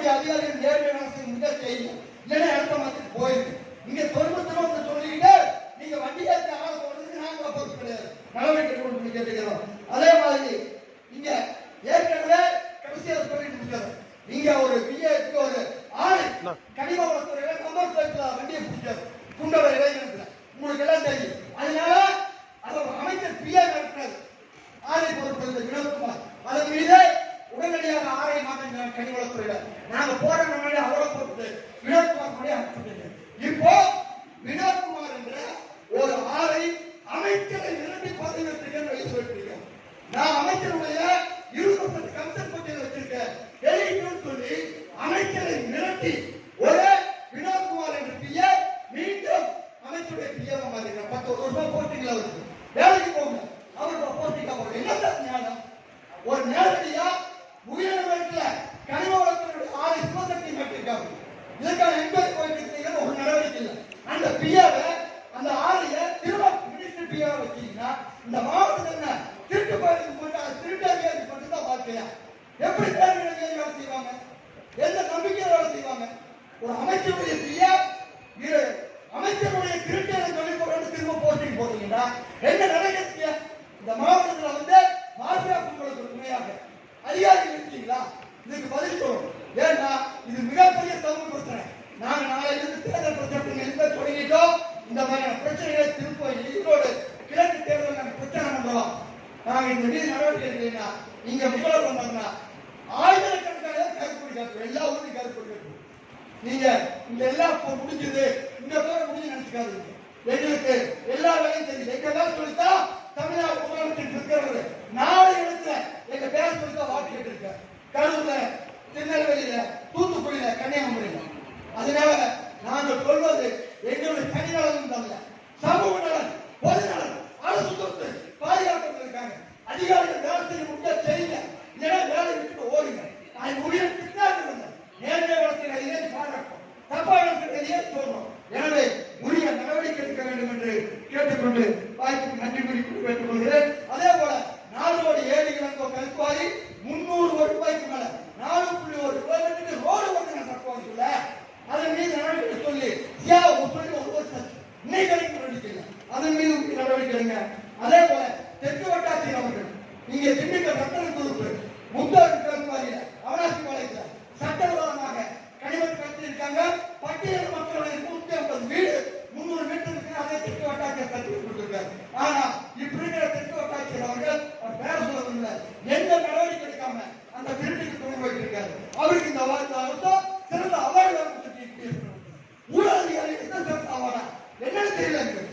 இருக்கக்கூடிய அதிகாரிகள் நடத்தி முடிஞ்சா செய்யுங்க. இல்லைன்னா இடத்த மாத்திட்டு போயிருக்கு இங்க தொன்மத்தனம் ஒன்று சொல்லிக்கிட்டு நீங்க வண்டி ஏற்றி ஆள போடுறதுக்கு நாங்க பொறுப்பு கிடையாது. நடவடிக்கை எடுக்கணும்னு கேட்டுக்கிறோம் அதே மாதிரி இங்க ஏற்கனவே கடைசியாக சொல்லிட்டு முடிச்சாரு இங்க ஒரு பிஏக்கு ஒரு ஆணை கனிம வளத்துறையில நம்பர் பிளேட்ல வண்டியை பிடிச்சாரு. குண்டவர் இளைஞர்கள் உங்களுக்கு எல்லாம் தெரியும். அதனால அதை ஒரு அமைச்சர் பிஏ நடத்தினார் ஆலை பொறுப்பு வினோத்குமார். அதன் மீது ஆலை மாற்றம் கனிவளத்துறையில நாங்க போற முன்னாடி அவரை பொறுத்து வினோத்குமார் முன்னாடி அனுப்பிட்டு இப்போ வினோத்குமார் என்ற ஒரு ஆலை அமைச்சரை நிரப்பி பதவி வச்சிருக்கேன்னு வெளியே சொல்லிட்டு நான் அமைச்சருடைய இருபது பர்சன்ட் கமிஷன் பட்டியல் வச்சிருக்கேன். வெளியிட்டு சொல்லி அமைச்சரை மிரட்டி மினிஸ்டர் வச்சீங்கன்னா இந்த மாவட்டத்தில் என்ன? திருட்டு பாதிக்கு போட்டு அந்த திருட்டு அதிகாரி மட்டும் தான் வாழ்க்கையா? எப்படி தேர்தல் அதிகாரி வேலை செய்வாங்க? எந்த நம்பிக்கையில் வேலை செய்வாங்க? ஒரு அமைச்சருடைய பிஏ இரு அமைச்சருடைய திருட்டு சொல்லி போட்டு திரும்ப போஸ்டிங் போட்டீங்கன்னா என்ன நடக்கிறதுக்கு இந்த மாவட்டத்தில் வந்து மாஃபியா கும்பலுக்கு துணையாக அதிகாரி இருக்கீங்களா? இதுக்கு பதில் சொல்லணும். ஏன்னா இது மிகப்பெரிய சமூக பிரச்சனை நாங்க நாளையில இருந்து தேர்தல் பிரச்சனை எந்த தொடங்கிட்டோம் இந்த மாதிரியான பிரச்சனைகளை திரும்ப ஈரோடு கிழக்கு தேர்தல் நாங்க பிரச்சனை பண்றோம் நாங்க இந்த மீது நடவடிக்கை எடுக்கலைன்னா நீங்க முதல்வர் வந்தாங்கன்னா ஆயிரக்கணக்கான கருப்பொடி காட்டு எல்லா ஊர்லயும் கருப்பொடி காட்டு நீங்க இங்க எல்லாம் இப்போ முடிஞ்சது இந்த பேரை முடிஞ்சு நினைச்சுக்காதீங்க. எங்களுக்கு எல்லா வேலையும் தெரியும் எங்க பேர் சொல்லித்தா தமிழ்நாடு முதலமைச்சர் இருக்கிறவர். நாளை இடத்துல எங்க பேர் சொல்லித்தா வாக்கு கேட்டு இருக்க கரூர்ல திருநெல்வேலியில தூத்துக்குடியில கன்னியாகுமரியில. அதனால நாங்கள் சொல்வது எங்களுடைய தனி கேட்டுக்கொண்டு வாய்ப்புக்கு நன்றி கூறி கேட்டுக் கொள்கிறேன் அதே போல நாலோடு ஏழு கிழங்கோ கல்குவாரி முன்னூறு கோடி ரூபாய்க்கு மேல நாலு புள்ளி ஒரு கிலோமீட்டருக்கு ரோடு ஒன்று தக்குவாரிக்குள்ள அதன் மீது நடவடிக்கை சொல்லி யா ஒரு சொல்லி ஒரு வருஷம் இன்னைக்கு வரைக்கும் நடவடிக்கை இல்லை. அதன் மீது நடவடிக்கை எடுங்க அதே போல தெற்கு வட்டாட்சியர் அவர்கள் இங்கே திண்டுக்கல் ரத்தன தெரியல